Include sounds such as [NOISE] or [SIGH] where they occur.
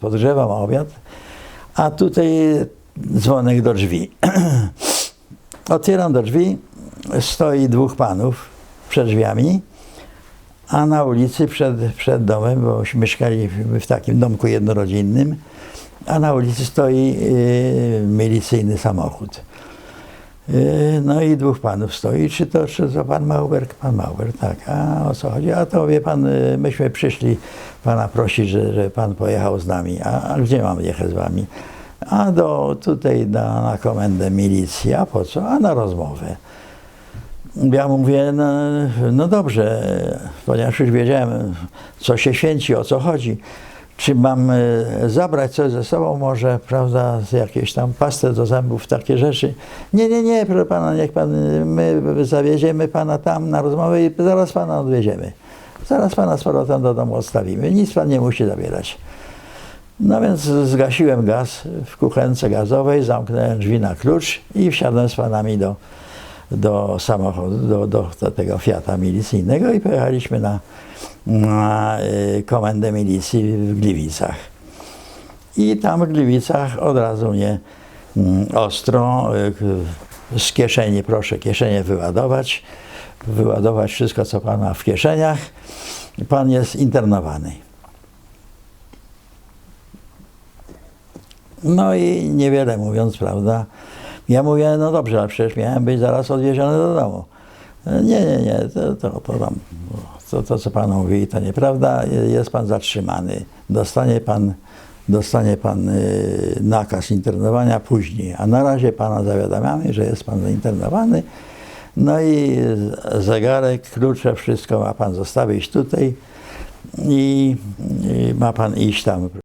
podgrzewam obiad, a tutaj dzwonek do drzwi. [CLEARS THROAT] Otwieram do drzwi, stoi dwóch panów przed drzwiami, a na ulicy przed, przed domem, bo mieszkali w takim domku jednorodzinnym, a na ulicy stoi y, milicyjny samochód. Y, No i dwóch panów stoi. Czy to, czy to pan Mauber? Pan Mauber, tak. A o co chodzi? A to wie pan, y, myśmy przyszli pana prosić, że, że pan pojechał z nami. A, a gdzie mam jechać z wami? A do, tutaj na, na komendę milicji. A po co? A na rozmowę. Ja mówię, no, no dobrze, ponieważ już wiedziałem, co się święci, o co chodzi. Czy mam e, zabrać coś ze sobą, może, prawda, jakieś tam pastę do zębów, takie rzeczy? Nie, nie, nie, proszę pana, niech pan, my zawieziemy pana tam na rozmowę i zaraz pana odwieziemy. Zaraz pana z powrotem do domu odstawimy. Nic pan nie musi zabierać. No więc zgasiłem gaz w kuchence gazowej, zamknąłem drzwi na klucz i wsiadłem z panami do, do samochodu, do, do, do tego Fiata milicyjnego i pojechaliśmy na, na y, komendę milicji w Gliwicach. I tam w Gliwicach od razu mnie mm, ostro y, z kieszeni, proszę kieszenie wyładować, wyładować wszystko, co pan ma w kieszeniach. Pan jest internowany. No i niewiele mówiąc, prawda, ja mówię, no dobrze, ale przecież miałem być zaraz odwieziony do domu. Nie, nie, nie, to, to, to, tam, to, to co pan mówi, to nieprawda, jest pan zatrzymany. Dostanie pan, dostanie pan y, nakaz internowania później, a na razie pana zawiadamiamy, że jest pan zainternowany. No i zegarek, klucze, wszystko ma pan zostawić tutaj i, i ma pan iść tam